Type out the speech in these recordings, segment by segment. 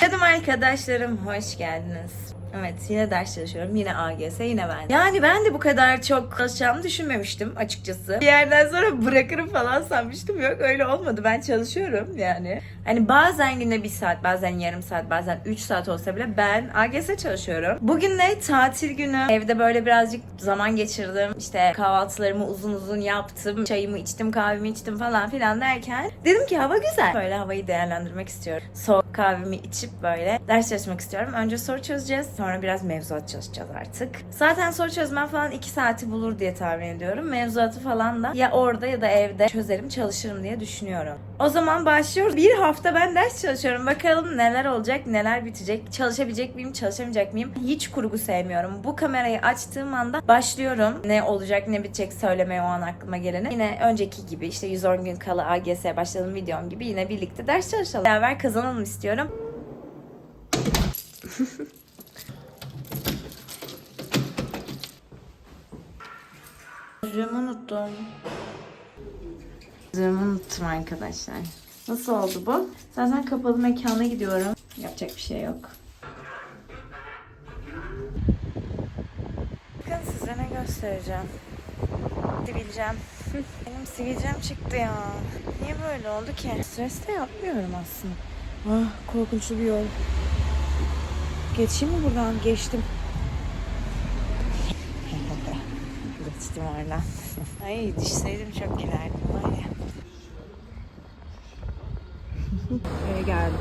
Canım arkadaşlarım hoş geldiniz. Evet yine ders çalışıyorum. Yine AGS yine ben. Yani ben de bu kadar çok çalışacağımı düşünmemiştim açıkçası. Bir yerden sonra bırakırım falan sanmıştım. Yok öyle olmadı. Ben çalışıyorum yani. Hani bazen günde bir saat, bazen yarım saat, bazen 3 saat olsa bile ben AGS çalışıyorum. Bugün de tatil günü. Evde böyle birazcık zaman geçirdim. İşte kahvaltılarımı uzun uzun yaptım. Çayımı içtim, kahvemi içtim falan filan derken dedim ki hava güzel. Böyle havayı değerlendirmek istiyorum. Soğuk kahvemi içip böyle ders çalışmak istiyorum. Önce soru çözeceğiz. Sonra biraz mevzuat çalışacağız artık. Zaten soru çözmem falan 2 saati bulur diye tahmin ediyorum. Mevzuatı falan da ya orada ya da evde çözerim çalışırım diye düşünüyorum. O zaman başlıyoruz. Bir hafta ben ders çalışıyorum. Bakalım neler olacak, neler bitecek. Çalışabilecek miyim, çalışamayacak mıyım? Hiç kurgu sevmiyorum. Bu kamerayı açtığım anda başlıyorum. Ne olacak, ne bitecek söylemeye o an aklıma geleni. Yine önceki gibi işte 110 gün kala AGS'ye başladığım videom gibi yine birlikte ders çalışalım. Beraber kazanalım istiyorum. Zırhımı unuttum. Zırhımı unuttum arkadaşlar. Nasıl oldu bu? Zaten kapalı mekana gidiyorum. Yapacak bir şey yok. Bakın size ne göstereceğim. Sivilcem. Benim sivilcem çıktı ya. Niye böyle oldu ki? Streste yapmıyorum aslında. Ah korkunçlu bir yol. Geçeyim mi buradan? Geçtim. Geçtim oradan. Ay düşseydim çok gülerdim var ya. Buraya geldim.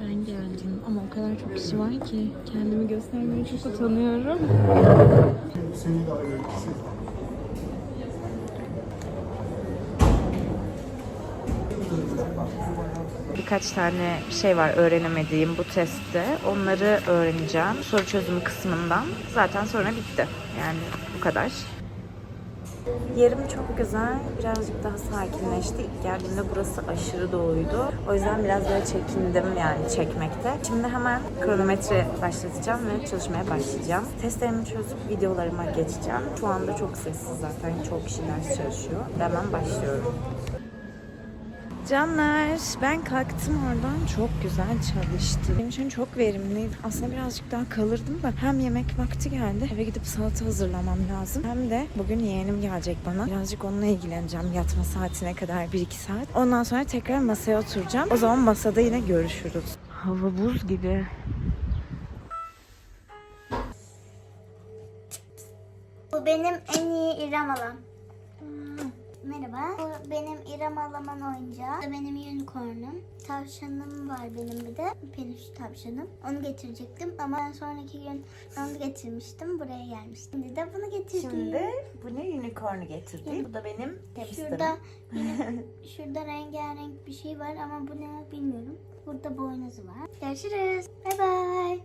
Ben geldim ama o kadar çok kişi var ki kendimi göstermeye çok utanıyorum. Birkaç tane şey var öğrenemediğim bu testte. Onları öğreneceğim. Soru çözümü kısmından. Zaten sonra bitti. Yani bu kadar. Yerim çok güzel. Birazcık daha sakinleşti. İlk geldiğimde burası aşırı doluydu. O yüzden biraz böyle çekindim yani çekmekte. Şimdi hemen kronometre başlatacağım ve çalışmaya başlayacağım. Testlerimi çözüp videolarıma geçeceğim. Şu anda çok sessiz zaten. Çok kişi ders çalışıyor. Hemen başlıyorum. Canlar ben kalktım oradan çok güzel çalıştı. Benim için çok verimliydi. Aslında birazcık daha kalırdım da hem yemek vakti geldi. Eve gidip salata hazırlamam lazım. Hem de bugün yeğenim gelecek bana. Birazcık onunla ilgileneceğim yatma saatine kadar 1-2 saat. Ondan sonra tekrar masaya oturacağım. O zaman masada yine görüşürüz. Hava buz gibi. Bu benim en iyi İrem Alam. Hmm, Merhaba. Bu benim İrem Alaman oyuncağı. Bu benim unicornum. Tavşanım var benim bir de. Peluş tavşanım. Onu getirecektim ama ben sonraki gün onu getirmiştim. Buraya gelmiştim. Şimdi de bunu getirdim. Şimdi bu ne unicorn'u getirdi. Bu da benim hamsterım. Şurada benim, şurada rengarenk bir şey var ama bu ne bilmiyorum. Burada boynuzu var. Görüşürüz. Bay bay.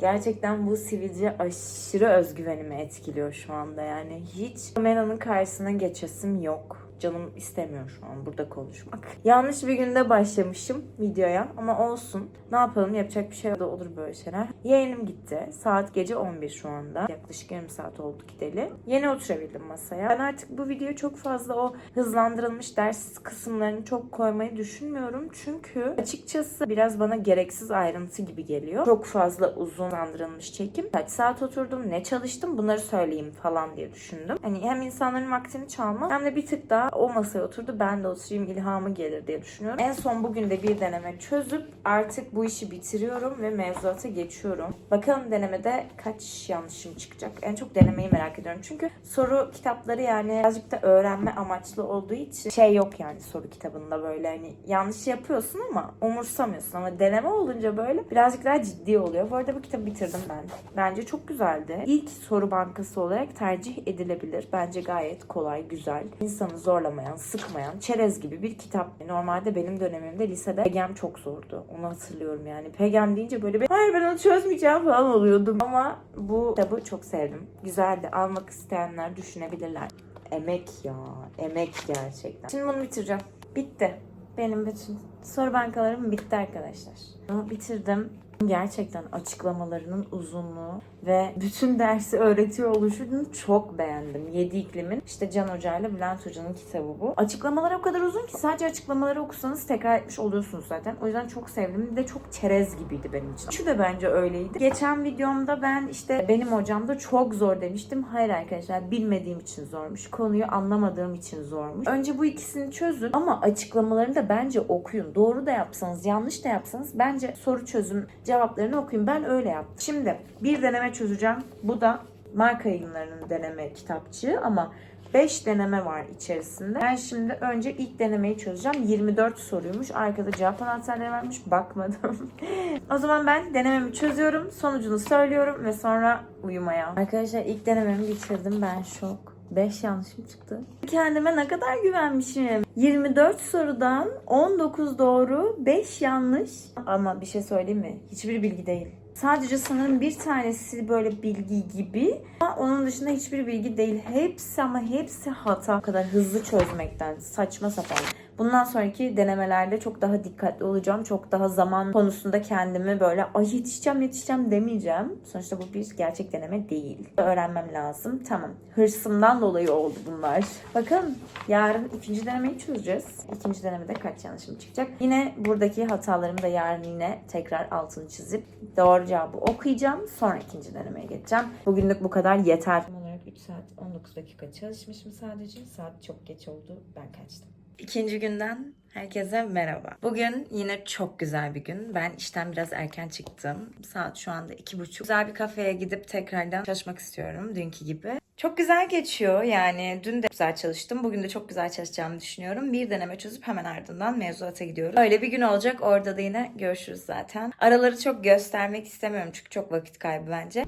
Gerçekten bu sivilce aşırı özgüvenimi etkiliyor şu anda yani. Hiç kameranın karşısına geçesim yok. Canım istemiyor şu an burada konuşmak. Yanlış bir günde başlamışım videoya ama olsun. Ne yapalım yapacak bir şey da olur böyle şeyler. Yeğenim gitti. Saat gece 11 şu anda. Yaklaşık yarım saat oldu gideli. Yeni oturabildim masaya. Ben artık bu videoyu çok fazla o hızlandırılmış ders kısımlarını çok koymayı düşünmüyorum. Çünkü açıkçası biraz bana gereksiz ayrıntı gibi geliyor. Çok fazla uzun hızlandırılmış çekim. Kaç saat oturdum, ne çalıştım bunları söyleyeyim falan diye düşündüm. Hani hem insanların vaktini çalma hem de bir tık daha o masaya oturdu ben de oturayım ilhamı gelir diye düşünüyorum. En son bugün de bir deneme çözüp artık bu işi bitiriyorum ve mevzuata geçiyorum. Bakalım denemede kaç yanlışım çıkacak. En çok denemeyi merak ediyorum. Çünkü soru kitapları yani birazcık da öğrenme amaçlı olduğu için şey yok yani soru kitabında böyle hani yanlış yapıyorsun ama umursamıyorsun ama deneme olunca böyle birazcık daha ciddi oluyor. Bu arada bu kitabı bitirdim ben. Bence çok güzeldi. İlk soru bankası olarak tercih edilebilir. Bence gayet kolay, güzel. İnsanı zorlamayan, sıkmayan, çerez gibi bir kitap. Normalde benim dönemimde lisede PGM çok zordu. Onu hatırlıyorum yani. PGM deyince böyle bir hayır ben onu çözmeyeceğim falan oluyordum. Ama bu kitabı çok sevdim. Güzeldi. Almak isteyenler düşünebilirler. Emek ya. Emek gerçekten. Şimdi bunu bitireceğim. Bitti. Benim bütün soru bankalarım bitti arkadaşlar. Bunu bitirdim. Gerçekten açıklamalarının uzunluğu ve bütün dersi öğretiyor oluşunu çok beğendim. Yedi iklimin işte Can Hoca ile Bülent Hoca'nın kitabı bu. Açıklamalar o kadar uzun ki sadece açıklamaları okusanız tekrar etmiş oluyorsunuz zaten. O yüzden çok sevdim. Bir de çok çerez gibiydi benim için. Şu da bence öyleydi. Geçen videomda ben işte benim hocam da çok zor demiştim. Hayır arkadaşlar bilmediğim için zormuş. Konuyu anlamadığım için zormuş. Önce bu ikisini çözün ama açıklamalarını da bence okuyun. Doğru da yapsanız, yanlış da yapsanız bence soru çözüm cevaplarını okuyun. Ben öyle yaptım. Şimdi bir deneme çözeceğim. Bu da marka yayınlarının deneme kitapçığı ama 5 deneme var içerisinde. Ben şimdi önce ilk denemeyi çözeceğim. 24 soruymuş. Arkada cevap anahtarları varmış. Bakmadım. o zaman ben denememi çözüyorum. Sonucunu söylüyorum ve sonra uyumaya. Arkadaşlar ilk denememi bitirdim. Ben şok. 5 yanlışım çıktı. Kendime ne kadar güvenmişim. 24 sorudan 19 doğru, 5 yanlış. Ama bir şey söyleyeyim mi? Hiçbir bilgi değil. Sadece sanırım bir tanesi böyle bilgi gibi. Ama onun dışında hiçbir bilgi değil. Hepsi ama hepsi hata. Bu kadar hızlı çözmekten. Saçma sapan. Bundan sonraki denemelerde çok daha dikkatli olacağım. Çok daha zaman konusunda kendimi böyle ay yetişeceğim yetişeceğim demeyeceğim. Sonuçta bu bir gerçek deneme değil. Öğrenmem lazım. Tamam. Hırsımdan dolayı oldu bunlar. Bakın yarın ikinci denemeyi çözeceğiz. İkinci denemede kaç yanlışım çıkacak. Yine buradaki hatalarımı da yarın yine tekrar altını çizip doğru cevabı okuyacağım. Sonra ikinci denemeye geçeceğim. Bugünlük bu kadar yeter. olarak 3 saat 19 dakika çalışmışım sadece. Saat çok geç oldu. Ben kaçtım. İkinci günden herkese merhaba. Bugün yine çok güzel bir gün. Ben işten biraz erken çıktım. Saat şu anda iki buçuk. Güzel bir kafeye gidip tekrardan çalışmak istiyorum dünkü gibi. Çok güzel geçiyor yani dün de güzel çalıştım. Bugün de çok güzel çalışacağımı düşünüyorum. Bir deneme çözüp hemen ardından mevzuata gidiyorum. Öyle bir gün olacak. Orada da yine görüşürüz zaten. Araları çok göstermek istemiyorum çünkü çok vakit kaybı bence.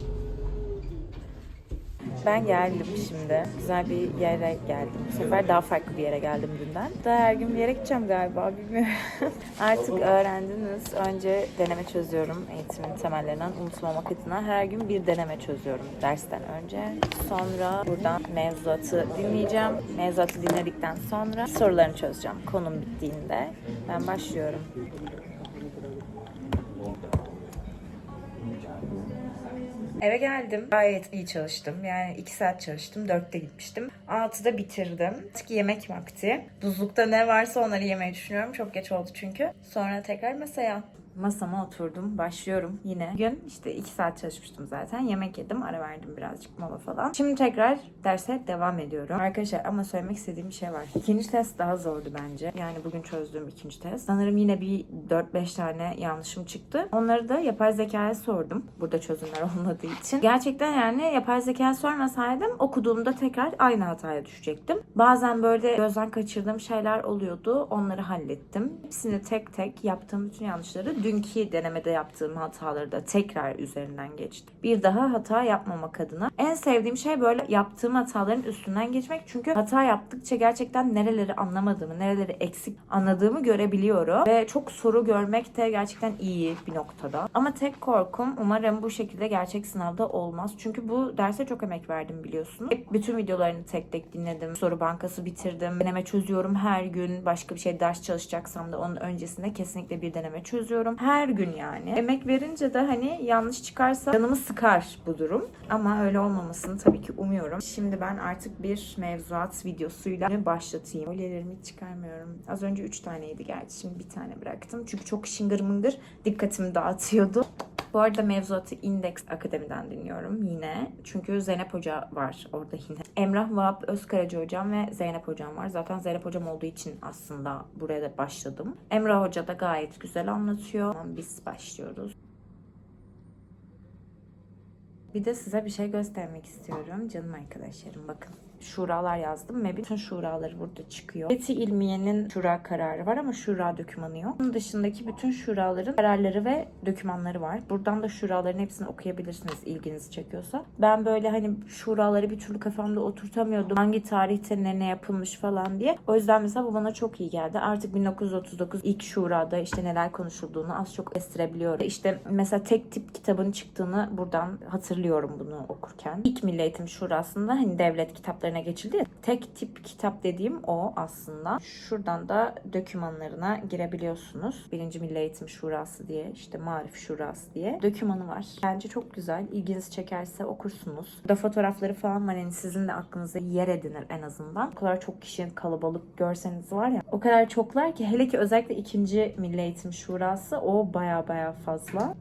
Ben geldim şimdi. Güzel bir yere geldim. Bu sefer daha farklı bir yere geldim dünden. Daha her gün bir yere gideceğim galiba bilmiyorum. Artık öğrendiniz. Önce deneme çözüyorum eğitimin temellerinden unutmamak adına. Her gün bir deneme çözüyorum dersten önce. Sonra buradan mevzuatı dinleyeceğim. Mevzuatı dinledikten sonra sorularını çözeceğim. Konum bittiğinde ben başlıyorum. Eve geldim. Gayet iyi çalıştım. Yani 2 saat çalıştım. 4'te gitmiştim. 6'da bitirdim. Artık yemek vakti. Buzlukta ne varsa onları yemeyi düşünüyorum. Çok geç oldu çünkü. Sonra tekrar masaya. Masama oturdum. Başlıyorum yine. Bugün işte 2 saat çalışmıştım zaten. Yemek yedim. Ara verdim birazcık mola falan. Şimdi tekrar derse devam ediyorum. Arkadaşlar ama söylemek istediğim bir şey var. İkinci test daha zordu bence. Yani bugün çözdüğüm ikinci test. Sanırım yine bir 4-5 tane yanlışım çıktı. Onları da yapay zekaya sordum. Burada çözümler olmadığı için. Gerçekten yani yapay zekaya sormasaydım okuduğumda tekrar aynı hataya düşecektim. Bazen böyle gözden kaçırdığım şeyler oluyordu. Onları hallettim. Hepsini tek tek yaptığım bütün yanlışları dünkü denemede yaptığım hataları da tekrar üzerinden geçtim. Bir daha hata yapmamak adına. En sevdiğim şey böyle yaptığım hataların üstünden geçmek. Çünkü hata yaptıkça gerçekten nereleri anlamadığımı, nereleri eksik anladığımı görebiliyorum. Ve çok soru görmek de gerçekten iyi bir noktada. Ama tek korkum umarım bu şekilde gerçek sınavda olmaz. Çünkü bu derse çok emek verdim biliyorsunuz. Hep bütün videolarını tek tek dinledim. Soru bankası bitirdim. Deneme çözüyorum her gün. Başka bir şey ders çalışacaksam da onun öncesinde kesinlikle bir deneme çözüyorum. Her gün yani. Emek verince de hani yanlış çıkarsa canımı sıkar bu durum. Ama öyle olmamasını tabii ki umuyorum. Şimdi ben artık bir mevzuat videosuyla başlatayım. Kolyelerimi hiç çıkarmıyorum. Az önce 3 taneydi gerçi. Şimdi bir tane bıraktım. Çünkü çok şıngır mıngır dikkatimi dağıtıyordu. Bu arada mevzuatı Index Akademi'den dinliyorum yine. Çünkü Zeynep Hoca var orada yine. Emrah Vahap Özkaraca hocam ve Zeynep hocam var. Zaten Zeynep hocam olduğu için aslında buraya da başladım. Emrah Hoca da gayet güzel anlatıyor. Biz başlıyoruz. Bir de size bir şey göstermek istiyorum canım arkadaşlarım. Bakın şuralar yazdım ve bütün şuraları burada çıkıyor. Eti İlmiye'nin şura kararı var ama şura dokümanı yok. Bunun dışındaki bütün şuraların kararları ve dokümanları var. Buradan da şuraların hepsini okuyabilirsiniz ilginizi çekiyorsa. Ben böyle hani şuraları bir türlü kafamda oturtamıyordum. Hangi tarihte ne ne yapılmış falan diye. O yüzden mesela bu bana çok iyi geldi. Artık 1939 ilk şurada işte neler konuşulduğunu az çok estirebiliyorum. İşte mesela tek tip kitabın çıktığını buradan hatırlıyorum bunu okurken. İlk Milli Eğitim Şurası'nda hani devlet kitaplarına geçildi. Tek tip kitap dediğim o aslında. Şuradan da dokümanlarına girebiliyorsunuz. Birinci Milli Eğitim Şurası diye işte Marif Şurası diye dokümanı var. Bence çok güzel. İlginizi çekerse okursunuz. Burada fotoğrafları falan var. Yani sizin de aklınıza yer edinir en azından. O kadar çok kişinin kalabalık görseniz var ya. O kadar çoklar ki hele ki özellikle ikinci Milli Eğitim Şurası o baya baya fazla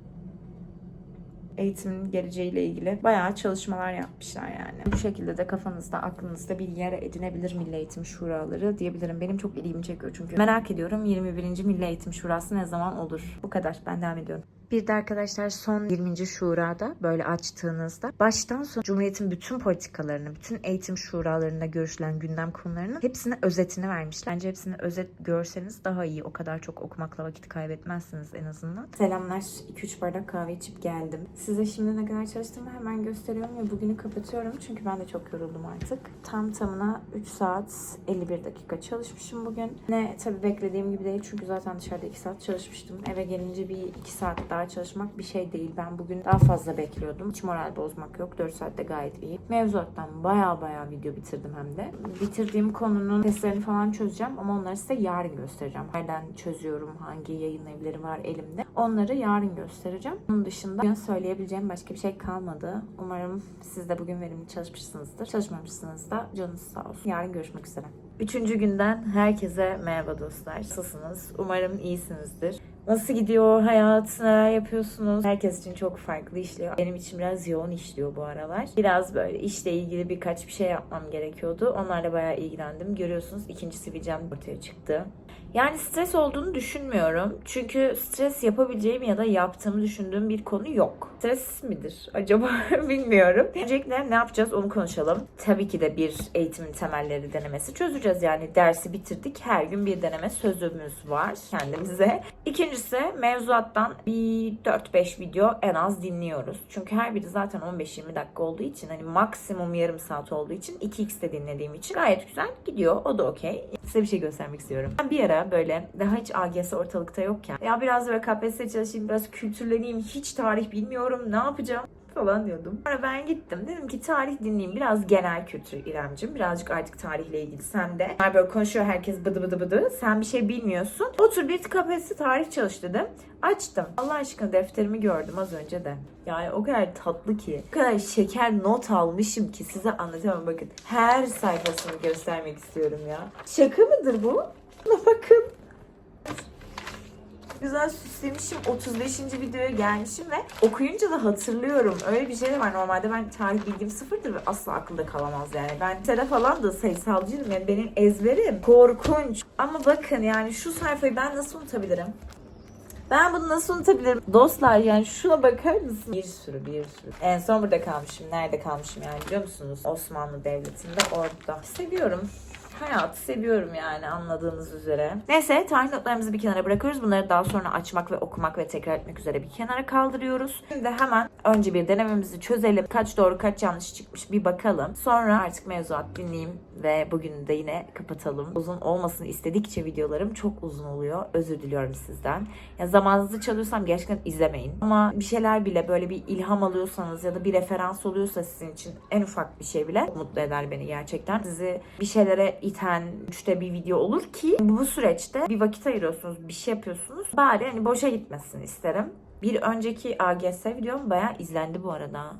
eğitimin geleceğiyle ilgili bayağı çalışmalar yapmışlar yani. Bu şekilde de kafanızda, aklınızda bir yer edinebilir Milli Eğitim Şuraları diyebilirim. Benim çok ilgimi çekiyor çünkü. Merak ediyorum 21. Milli Eğitim Şurası ne zaman olur? Bu kadar. Ben devam ediyorum. Bir de arkadaşlar son 20. şurada böyle açtığınızda baştan sona Cumhuriyet'in bütün politikalarını, bütün eğitim şuralarında görüşülen gündem konularının hepsine özetini vermişler. Bence hepsini özet görseniz daha iyi. O kadar çok okumakla vakit kaybetmezsiniz en azından. Selamlar. 2-3 bardak kahve içip geldim. Size şimdi ne kadar çalıştığımı hemen gösteriyorum ve bugünü kapatıyorum. Çünkü ben de çok yoruldum artık. Tam tamına 3 saat 51 dakika çalışmışım bugün. Ne tabii beklediğim gibi değil çünkü zaten dışarıda 2 saat çalışmıştım. Eve gelince bir 2 saat daha çalışmak bir şey değil. Ben bugün daha fazla bekliyordum. Hiç moral bozmak yok. 4 saatte gayet iyi. Mevzuattan baya baya video bitirdim hem de. Bitirdiğim konunun testlerini falan çözeceğim ama onları size yarın göstereceğim. Nereden çözüyorum, hangi yayın evleri var elimde. Onları yarın göstereceğim. Bunun dışında bugün söyleyebileceğim başka bir şey kalmadı. Umarım siz de bugün verimli çalışmışsınızdır. Çalışmamışsınız da canınız sağ olsun. Yarın görüşmek üzere. Üçüncü günden herkese merhaba dostlar. Nasılsınız? Umarım iyisinizdir. Nasıl gidiyor hayat? Neler yapıyorsunuz? Herkes için çok farklı işliyor. Benim için biraz yoğun işliyor bu aralar. Biraz böyle işle ilgili birkaç bir şey yapmam gerekiyordu. Onlarla bayağı ilgilendim. Görüyorsunuz ikinci sivilcem ortaya çıktı. Yani stres olduğunu düşünmüyorum. Çünkü stres yapabileceğim ya da yaptığımı düşündüğüm bir konu yok. Stres midir acaba bilmiyorum. Öncelikle ne yapacağız onu konuşalım. Tabii ki de bir eğitimin temelleri denemesi çözeceğiz. Yani dersi bitirdik. Her gün bir deneme sözümüz var kendimize. İkincisi mevzuattan bir 4-5 video en az dinliyoruz. Çünkü her biri zaten 15-20 dakika olduğu için hani maksimum yarım saat olduğu için 2x'te dinlediğim için gayet güzel gidiyor. O da okey. Size bir şey göstermek istiyorum. Ben bir ara böyle daha hiç AGS ortalıkta yokken ya biraz böyle KPSS çalışayım biraz kültürleneyim hiç tarih bilmiyorum ne yapacağım falan diyordum. Sonra ben gittim. Dedim ki tarih dinleyeyim. Biraz genel kültür İremcim. Birazcık artık tarihle ilgili sen de. Yani böyle konuşuyor herkes bıdı bıdı bıdı. Sen bir şey bilmiyorsun. Otur bir KPSS tarih çalış dedim. Açtım. Allah aşkına defterimi gördüm az önce de. Yani o kadar tatlı ki. O kadar şeker not almışım ki size anlatamam bakın. Her sayfasını göstermek istiyorum ya. Şaka mıdır bu? Buna bakın güzel süslemişim. 35. videoya gelmişim ve okuyunca da hatırlıyorum. Öyle bir şey de var. Normalde ben tarih bilgim sıfırdır ve asla akılda kalamaz yani. Ben lisede falan da sayısalcıydım. Yani benim ezberim korkunç. Ama bakın yani şu sayfayı ben nasıl unutabilirim? Ben bunu nasıl unutabilirim? Dostlar yani şuna bakar mısın? Bir sürü bir sürü. En son burada kalmışım. Nerede kalmışım yani biliyor musunuz? Osmanlı Devleti'nde orada. Seviyorum hayatı seviyorum yani anladığınız üzere. Neyse tarih notlarımızı bir kenara bırakıyoruz. Bunları daha sonra açmak ve okumak ve tekrar etmek üzere bir kenara kaldırıyoruz. Şimdi hemen önce bir denememizi çözelim. Kaç doğru kaç yanlış çıkmış bir bakalım. Sonra artık mevzuat dinleyeyim ve bugün de yine kapatalım. Uzun olmasını istedikçe videolarım çok uzun oluyor. Özür diliyorum sizden. Ya zamanınızı çalıyorsam gerçekten izlemeyin. Ama bir şeyler bile böyle bir ilham alıyorsanız ya da bir referans oluyorsa sizin için en ufak bir şey bile mutlu eder beni gerçekten. Sizi bir şeylere iten üçte bir video olur ki bu süreçte bir vakit ayırıyorsunuz, bir şey yapıyorsunuz. Bari hani boşa gitmesin isterim. Bir önceki AGS videom bayağı izlendi bu arada.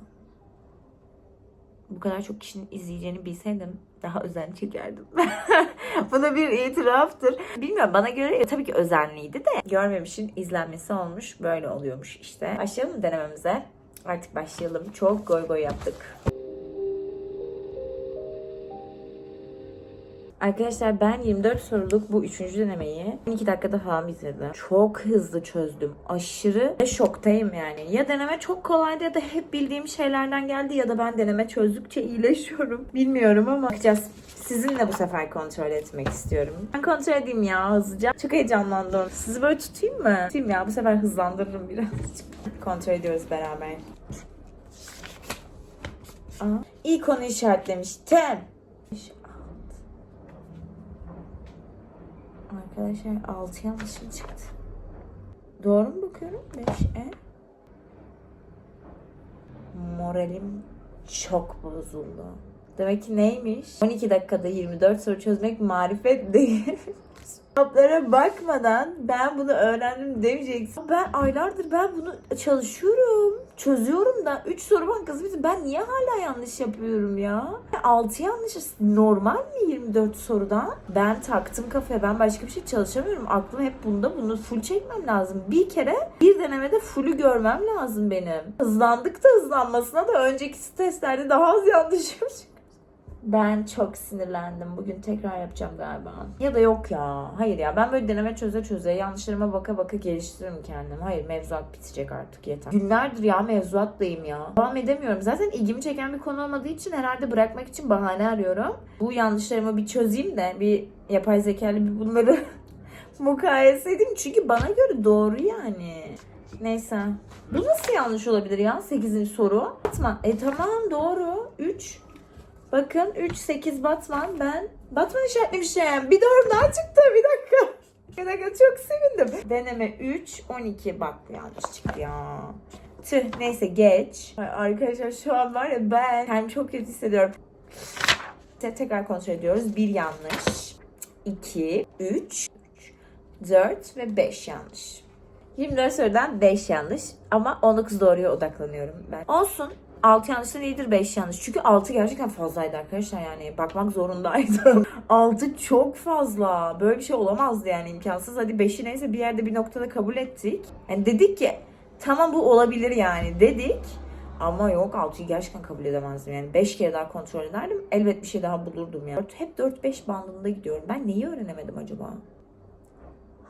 Bu kadar çok kişinin izleyeceğini bilseydim daha özen çekerdim. Buna bir itiraftır. Bilmiyorum bana göre tabii ki özenliydi de görmemişin izlenmesi olmuş. Böyle oluyormuş işte. Başlayalım denememize? Artık başlayalım. Çok goy goy yaptık. Arkadaşlar ben 24 soruluk bu üçüncü denemeyi 12 dakikada falan bitirdim. Çok hızlı çözdüm. Aşırı ve şoktayım yani. Ya deneme çok kolaydı ya da hep bildiğim şeylerden geldi ya da ben deneme çözdükçe iyileşiyorum. Bilmiyorum ama bakacağız. Sizinle bu sefer kontrol etmek istiyorum. Ben kontrol edeyim ya hızlıca. Çok heyecanlandım. Sizi böyle tutayım mı? Tutayım ya bu sefer hızlandırırım birazcık. kontrol ediyoruz beraber. Aa, iyi konu işaretlemiştim. Arkadaşlar 6 yanlışım çıktı. Doğru mu bakıyorum? 5 E. moralim çok bozuldu. Demek ki neymiş? 12 dakikada 24 soru çözmek marifet değil. Cevaplara bakmadan ben bunu öğrendim demeyeceksin. Ben aylardır ben bunu çalışıyorum. Çözüyorum da 3 soru bankası bitti. Ben niye hala yanlış yapıyorum ya? 6 yanlış normal mi 24 soruda? Ben taktım kafaya. Ben başka bir şey çalışamıyorum. Aklım hep bunda. Bunu full çekmem lazım. Bir kere bir denemede fullü görmem lazım benim. Hızlandık da hızlanmasına da önceki testlerde daha az yanlışım ben çok sinirlendim. Bugün tekrar yapacağım galiba. Ya da yok ya. Hayır ya. Ben böyle deneme çöze çöze yanlışlarıma baka baka geliştiririm kendimi. Hayır mevzuat bitecek artık yeter. Günlerdir ya mevzuattayım ya. Devam edemiyorum. Zaten ilgimi çeken bir konu olmadığı için herhalde bırakmak için bahane arıyorum. Bu yanlışlarımı bir çözeyim de bir yapay zekalı bir bunları mukayese edeyim. Çünkü bana göre doğru yani. Neyse. Bu nasıl yanlış olabilir ya? 8. soru. Batman. E tamam doğru. 3. Bakın 3, 8 Batman. Ben Batman işaretlemişim. Bir doğru daha çıktı. Bir dakika. Bir dakika çok sevindim. Deneme 3, 12. Bak yanlış çıktı ya. Tüh neyse geç. Arkadaşlar şu an var ya ben kendimi çok kötü hissediyorum. Te- Tekrar kontrol ediyoruz. Bir yanlış. 2, 3, 4 ve 5 yanlış. 24 sorudan 5 yanlış ama 19 doğruya odaklanıyorum ben. Olsun. 6 yanlıştan iyidir 5 yanlış. Çünkü 6 gerçekten fazlaydı arkadaşlar yani. Bakmak zorundaydım. 6 çok fazla. Böyle bir şey olamazdı yani imkansız. Hadi 5'i neyse bir yerde bir noktada kabul ettik. Yani dedik ki tamam bu olabilir yani dedik. Ama yok 6'yı gerçekten kabul edemezdim. Yani 5 kere daha kontrol ederdim. Elbet bir şey daha bulurdum ya. Hep 4-5 bandında gidiyorum. Ben neyi öğrenemedim acaba?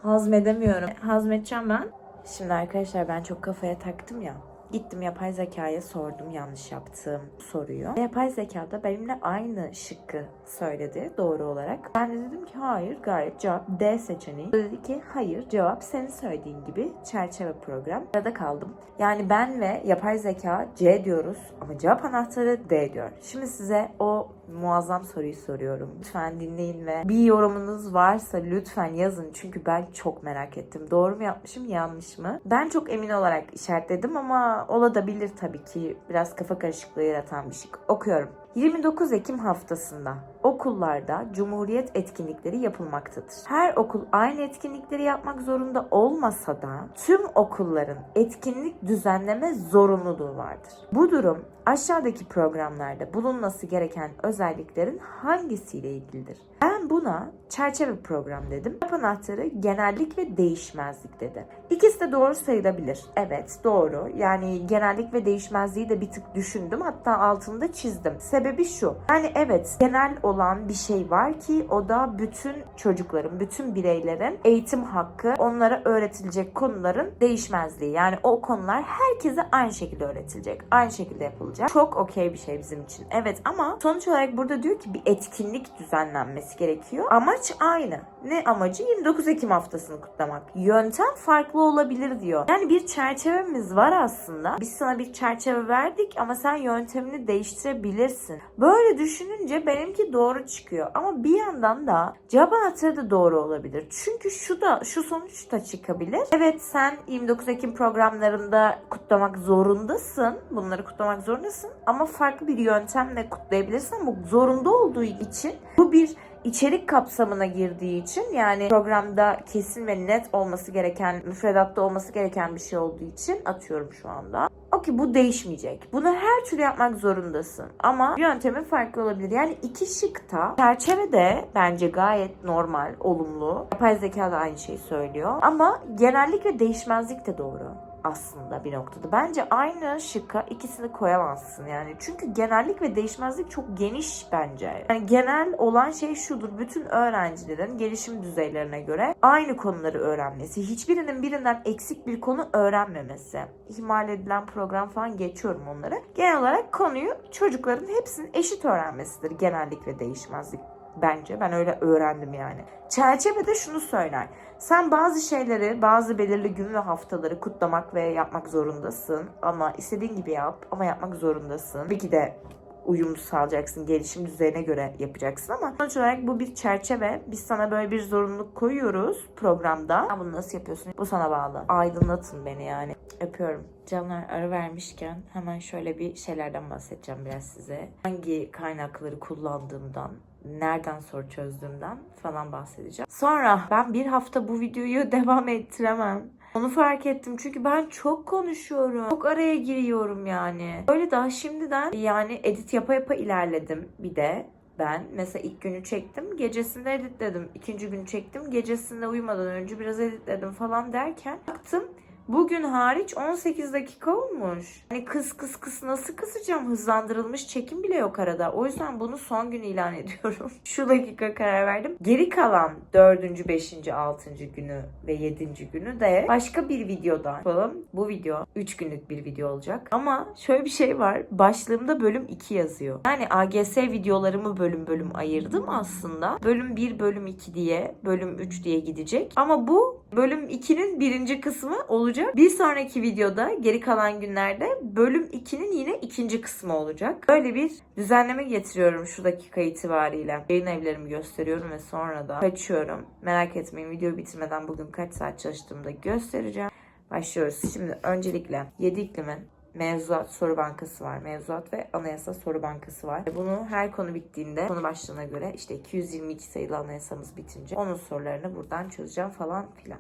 Hazmedemiyorum. Hazmedeceğim ben. Şimdi arkadaşlar ben çok kafaya taktım ya. Gittim yapay zekaya sordum yanlış yaptığım soruyu. Yapay zeka da benimle aynı şıkkı söyledi doğru olarak. Ben de dedim ki hayır gayet cevap D seçeneği. O Dedi ki hayır cevap senin söylediğin gibi çerçeve program. Arada kaldım. Yani ben ve yapay zeka C diyoruz ama cevap anahtarı D diyor. Şimdi size o muazzam soruyu soruyorum. Lütfen dinleyin ve bir yorumunuz varsa lütfen yazın. Çünkü ben çok merak ettim. Doğru mu yapmışım yanlış mı? Ben çok emin olarak işaretledim ama olabilir tabii ki. Biraz kafa karışıklığı yaratan bir şey. Okuyorum. 29 Ekim haftasında okullarda Cumhuriyet etkinlikleri yapılmaktadır. Her okul aynı etkinlikleri yapmak zorunda olmasa da tüm okulların etkinlik düzenleme zorunluluğu vardır. Bu durum aşağıdaki programlarda bulunması gereken özelliklerin hangisiyle ilgilidir? Ben buna çerçeve program dedim. Cevap anahtarı genellik ve değişmezlik dedi. İkisi de doğru sayılabilir. Evet doğru. Yani genellik ve değişmezliği de bir tık düşündüm. Hatta altında çizdim. Sebebi şu. Yani evet genel olan bir şey var ki o da bütün çocukların, bütün bireylerin eğitim hakkı, onlara öğretilecek konuların değişmezliği. Yani o konular herkese aynı şekilde öğretilecek. Aynı şekilde yapılacak. Çok okey bir şey bizim için. Evet ama sonuç olarak burada diyor ki bir etkinlik düzenlenmesi gerekiyor. Amaç aynı. Ne amacı? 29 Ekim haftasını kutlamak. Yöntem farklı olabilir diyor. Yani bir çerçevemiz var aslında. Biz sana bir çerçeve verdik ama sen yöntemini değiştirebilirsin. Böyle düşününce benimki doğru çıkıyor. Ama bir yandan da cevap anahtarı da doğru olabilir. Çünkü şu da şu sonuç da çıkabilir. Evet sen 29 Ekim programlarında kutlamak zorundasın. Bunları kutlamak zorundasın. Ama farklı bir yöntemle kutlayabilirsin ama zorunda olduğu için bu bir içerik kapsamına girdiği için yani programda kesin ve net olması gereken, müfredatta olması gereken bir şey olduğu için atıyorum şu anda. Okey bu değişmeyecek. Bunu her türlü yapmak zorundasın. Ama yöntemin farklı olabilir. Yani iki şıkta çerçeve de bence gayet normal, olumlu. Yapay zeka da aynı şeyi söylüyor. Ama genellik ve değişmezlik de doğru aslında bir noktada. Bence aynı şıkka ikisini koyamazsın yani. Çünkü genellik ve değişmezlik çok geniş bence. Yani genel olan şey şudur. Bütün öğrencilerin gelişim düzeylerine göre aynı konuları öğrenmesi. Hiçbirinin birinden eksik bir konu öğrenmemesi. İhmal edilen program falan geçiyorum onları. Genel olarak konuyu çocukların hepsinin eşit öğrenmesidir genellik ve değişmezlik bence. Ben öyle öğrendim yani. Çerçevede şunu söyler. Sen bazı şeyleri, bazı belirli gün ve haftaları kutlamak ve yapmak zorundasın. Ama istediğin gibi yap ama yapmak zorundasın. Tabii ki de uyum sağlayacaksın. Gelişim düzeyine göre yapacaksın ama sonuç olarak bu bir çerçeve. Biz sana böyle bir zorunluluk koyuyoruz programda. Sen bunu nasıl yapıyorsun? Bu sana bağlı. Aydınlatın beni yani. Öpüyorum. Canlar ara vermişken hemen şöyle bir şeylerden bahsedeceğim biraz size. Hangi kaynakları kullandığımdan, nereden soru çözdüğümden falan bahsedeceğim. Sonra ben bir hafta bu videoyu devam ettiremem. Onu fark ettim çünkü ben çok konuşuyorum. Çok araya giriyorum yani. Öyle daha şimdiden yani edit yapa yapa ilerledim bir de. Ben mesela ilk günü çektim, gecesinde editledim. İkinci günü çektim, gecesinde uyumadan önce biraz editledim falan derken baktım Bugün hariç 18 dakika olmuş. Hani kıs kıs kıs nasıl kısacağım? Hızlandırılmış çekim bile yok arada. O yüzden bunu son gün ilan ediyorum. Şu dakika karar verdim. Geri kalan 4. 5. 6. günü ve 7. günü de başka bir videoda yapalım. Bu video 3 günlük bir video olacak. Ama şöyle bir şey var. Başlığımda bölüm 2 yazıyor. Yani AGS videolarımı bölüm bölüm ayırdım aslında. Bölüm 1, bölüm 2 diye, bölüm 3 diye gidecek. Ama bu bölüm 2'nin birinci kısmı olacak. Bir sonraki videoda geri kalan günlerde bölüm 2'nin yine ikinci kısmı olacak. Böyle bir düzenleme getiriyorum şu dakika itibariyle. Yayın evlerimi gösteriyorum ve sonra da kaçıyorum. Merak etmeyin videoyu bitirmeden bugün kaç saat çalıştığımı da göstereceğim. Başlıyoruz. Şimdi öncelikle 7 iklimin mevzuat soru bankası var. Mevzuat ve anayasa soru bankası var. Bunu her konu bittiğinde konu başlığına göre işte 222 sayılı anayasamız bitince onun sorularını buradan çözeceğim falan filan.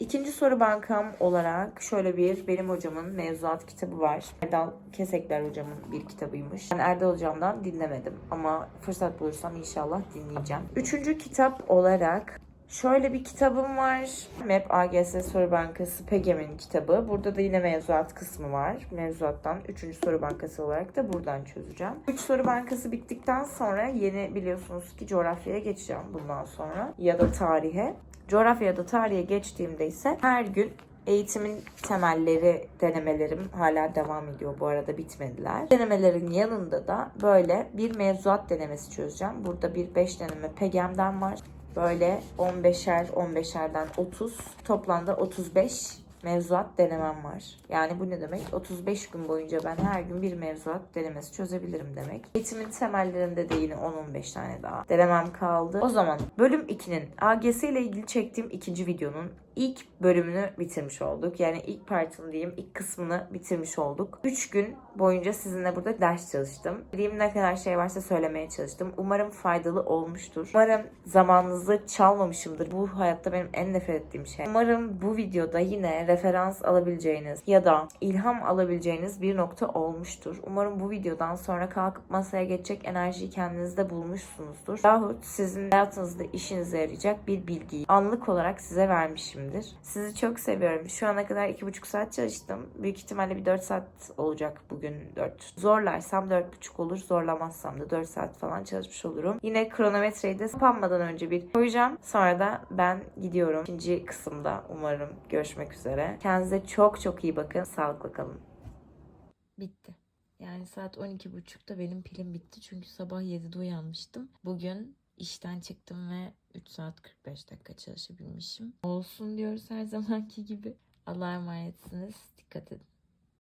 İkinci soru bankam olarak şöyle bir benim hocamın mevzuat kitabı var. Erdal Kesekler hocamın bir kitabıymış. Ben Erdal hocamdan dinlemedim ama fırsat bulursam inşallah dinleyeceğim. Üçüncü kitap olarak Şöyle bir kitabım var. MEP AGS Soru Bankası PEGEM'in kitabı. Burada da yine mevzuat kısmı var. Mevzuattan 3. soru bankası olarak da buradan çözeceğim. 3 soru bankası bittikten sonra yeni biliyorsunuz ki coğrafyaya geçeceğim bundan sonra. Ya da tarihe. Coğrafya ya da tarihe geçtiğimde ise her gün Eğitimin temelleri denemelerim hala devam ediyor bu arada bitmediler. Denemelerin yanında da böyle bir mevzuat denemesi çözeceğim. Burada bir 5 deneme PEGEM'den var. Böyle 15'er 15'erden 30 toplamda 35 mevzuat denemem var. Yani bu ne demek? 35 gün boyunca ben her gün bir mevzuat denemesi çözebilirim demek. Eğitimin temellerinde de yine 10-15 tane daha denemem kaldı. O zaman bölüm 2'nin AGS ile ilgili çektiğim ikinci videonun ilk bölümünü bitirmiş olduk. Yani ilk partını diyeyim, ilk kısmını bitirmiş olduk. 3 gün boyunca sizinle burada ders çalıştım. Bildiğim ne kadar şey varsa söylemeye çalıştım. Umarım faydalı olmuştur. Umarım zamanınızı çalmamışımdır. Bu hayatta benim en nefret ettiğim şey. Umarım bu videoda yine referans alabileceğiniz ya da ilham alabileceğiniz bir nokta olmuştur. Umarım bu videodan sonra kalkıp masaya geçecek enerjiyi kendinizde bulmuşsunuzdur. Yahut sizin hayatınızda işinize yarayacak bir bilgiyi anlık olarak size vermişimdir. Sizi çok seviyorum. Şu ana kadar iki buçuk saat çalıştım. Büyük ihtimalle bir 4 saat olacak bugün 4. Zorlarsam 4,5 olur. Zorlamazsam da 4 saat falan çalışmış olurum. Yine kronometreyi de kapanmadan önce bir koyacağım. Sonra da ben gidiyorum. İkinci kısımda umarım görüşmek üzere. Kendinize çok çok iyi bakın. Sağlıkla kalın. Bitti. Yani saat 12.30'da benim pilim bitti çünkü sabah 7'de uyanmıştım. Bugün işten çıktım ve 3 saat 45 dakika çalışabilmişim. Olsun diyoruz her zamanki gibi. Allah'a emanetsiniz. Dikkat edin.